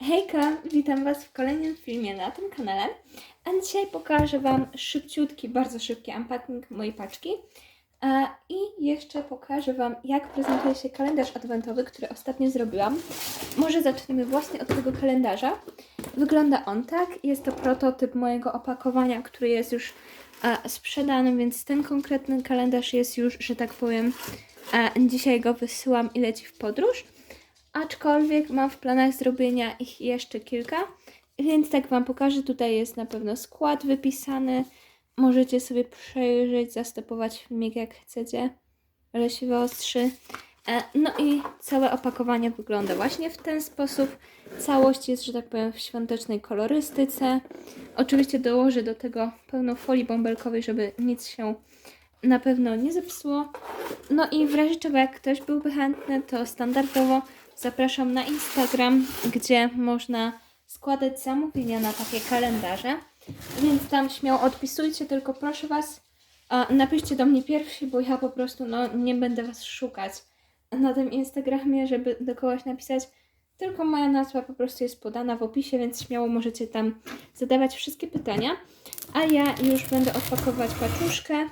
Hejka, witam Was w kolejnym filmie na tym kanale. A dzisiaj pokażę Wam szybciutki, bardzo szybki unpacking mojej paczki. E, I jeszcze pokażę Wam, jak prezentuje się kalendarz adwentowy, który ostatnio zrobiłam. Może zaczniemy właśnie od tego kalendarza. Wygląda on tak. Jest to prototyp mojego opakowania, który jest już e, sprzedany, więc ten konkretny kalendarz jest już, że tak powiem, e, dzisiaj go wysyłam i leci w podróż. Aczkolwiek mam w planach zrobienia ich jeszcze kilka, więc tak Wam pokażę. Tutaj jest na pewno skład wypisany. Możecie sobie przejrzeć, zastopować filmik jak chcecie. Ale się wyostrzy. E, No i całe opakowanie wygląda właśnie w ten sposób. Całość jest, że tak powiem, w świątecznej kolorystyce. Oczywiście dołożę do tego pełno folii bąbelkowej, żeby nic się na pewno nie zepsuło. No i w razie czego, jak ktoś byłby chętny, to standardowo zapraszam na Instagram, gdzie można składać zamówienia na takie kalendarze. Więc tam śmiało odpisujcie, tylko proszę Was, napiszcie do mnie pierwsi, bo ja po prostu no, nie będę Was szukać na tym Instagramie, żeby do kogoś napisać. Tylko moja nazwa po prostu jest podana w opisie, więc śmiało możecie tam zadawać wszystkie pytania. A ja już będę odpakować paczuszkę.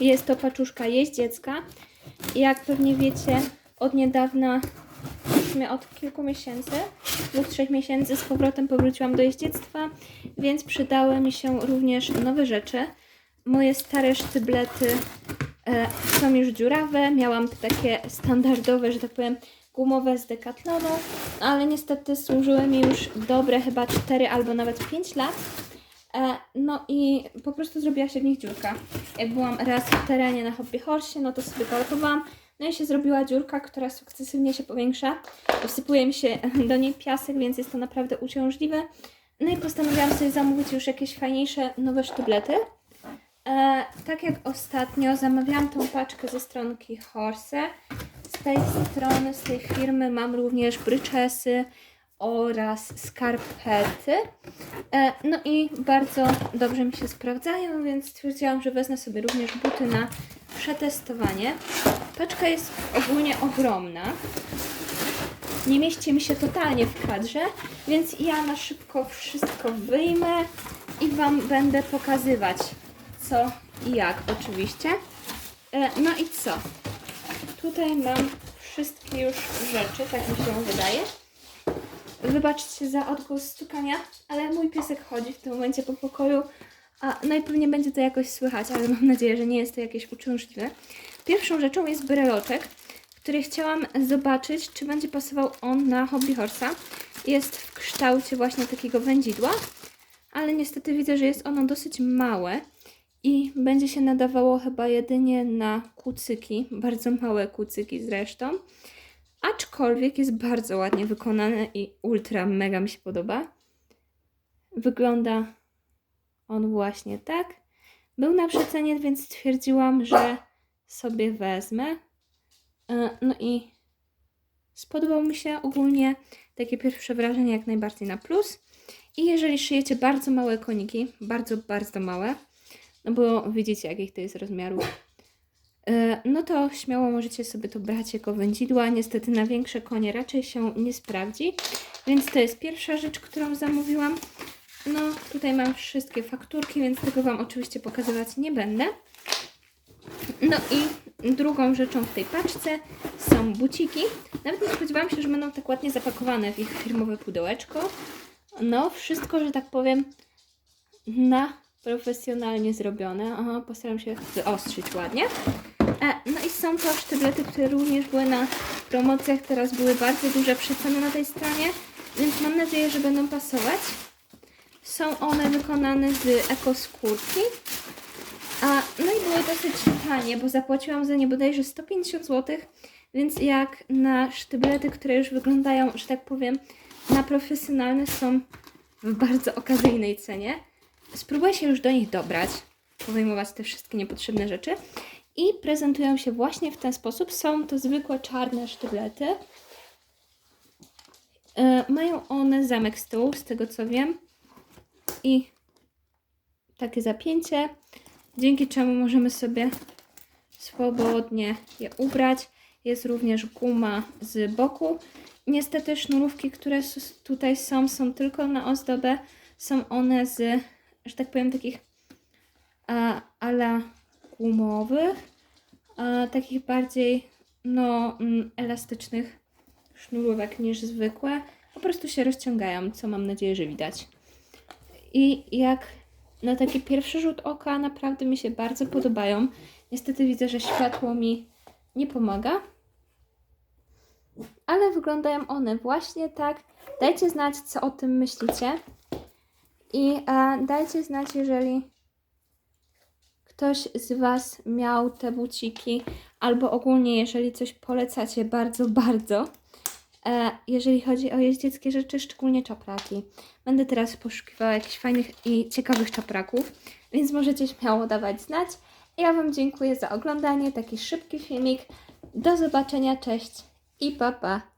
Jest to paczuszka jeździecka. Jak pewnie wiecie, od niedawna, od kilku miesięcy, dwóch, trzech miesięcy z powrotem powróciłam do jeździectwa, więc przydały mi się również nowe rzeczy. Moje stare sztyblety e, są już dziurawe. Miałam takie standardowe, że tak powiem, gumowe z Decathlonu, ale niestety służyły mi już dobre chyba 4 albo nawet 5 lat. E, No i po prostu zrobiła się w nich dziurka. Jak byłam raz w terenie na hobby horsie, no to sobie galopowałam. No i się zrobiła dziurka, która sukcesywnie się powiększa. Wsypuje mi się do niej piasek, więc jest to naprawdę uciążliwe. No i postanowiłam sobie zamówić już jakieś fajniejsze nowe sztyblety. E, tak jak ostatnio zamawiałam tą paczkę ze stronki Horse. Z tej strony, z tej firmy mam również bryczesy oraz skarpety. E, no i bardzo dobrze mi się sprawdzają, więc stwierdziłam, że wezmę sobie również buty na przetestowanie. Paczka jest ogólnie ogromna. Nie mieści mi się totalnie w kadrze, więc ja na szybko wszystko wyjmę i Wam będę pokazywać co i jak oczywiście. E, no i co? Tutaj mam wszystkie już rzeczy, tak mi się wydaje. Wybaczcie za odgłos stukania, ale mój piesek chodzi w tym momencie po pokoju, a no i pewnie będzie to jakoś słychać, ale mam nadzieję, że nie jest to jakieś uciążliwe. Pierwszą rzeczą jest breloczek, który chciałam zobaczyć, czy będzie pasował on na hobby horsa. Jest w kształcie właśnie takiego wędzidła, ale niestety widzę, że jest ono dosyć małe i będzie się nadawało chyba jedynie na kucyki, bardzo małe kucyki zresztą. Aczkolwiek jest bardzo ładnie wykonany i ultra mega mi się podoba. Wygląda on właśnie tak. Był na przecenie, więc stwierdziłam, że sobie wezmę. E, No i spodobał mi się ogólnie takie pierwsze wrażenie jak najbardziej na plus. I jeżeli szyjecie bardzo małe koniki, bardzo, bardzo małe, no bo widzicie jakich to jest rozmiarów, no to śmiało możecie sobie to brać jako wędzidła. Niestety na większe konie raczej się nie sprawdzi, więc to jest pierwsza rzecz, którą zamówiłam. No tutaj mam wszystkie fakturki, więc tego Wam oczywiście pokazywać nie będę. No i drugą rzeczą w tej paczce są buciki. Nawet nie spodziewałam się, że będą tak ładnie zapakowane w ich firmowe pudełeczko. No, wszystko, że tak powiem, na profesjonalnie zrobione. Aha, postaram się wyostrzyć ładnie. E, no i są to sztyblety, które również były na promocjach. Teraz były bardzo duże przeceny na tej stronie, więc mam nadzieję, że będą pasować. Są one wykonane z ekoskórki. A, no i były dosyć tanie, bo zapłaciłam za nie bodajże 150 zł, więc jak na sztyblety, które już wyglądają, że tak powiem, na profesjonalne, są w bardzo okazyjnej cenie. Spróbuję się już do nich dobrać, powyjmować te wszystkie niepotrzebne rzeczy i prezentują się właśnie w ten sposób. Są to zwykłe czarne sztyblety. E, mają one zamek z tyłu, z tego co wiem, i takie zapięcie, dzięki czemu możemy sobie swobodnie je ubrać. Jest również guma z boku Niestety sznurówki, które tutaj są, są tylko na ozdobę. Są one z, że tak powiem, takich a, ala gumowych, a, takich bardziej no, mm, elastycznych sznurówek niż zwykłe. Po prostu się rozciągają, co mam nadzieję, że widać. I jak na taki pierwszy rzut oka naprawdę mi się bardzo podobają. Niestety widzę, że światło mi nie pomaga. Ale wyglądają one właśnie tak. Dajcie znać, co o tym myślicie. I e, dajcie znać, jeżeli ktoś z Was miał te buciki, albo ogólnie, jeżeli coś polecacie bardzo, bardzo. E, jeżeli chodzi o jeździeckie rzeczy, szczególnie czapraki. Będę teraz poszukiwała jakichś fajnych i ciekawych czapraków, więc możecie śmiało dawać znać. Ja Wam dziękuję za oglądanie, taki szybki filmik. Do zobaczenia, cześć i pa pa!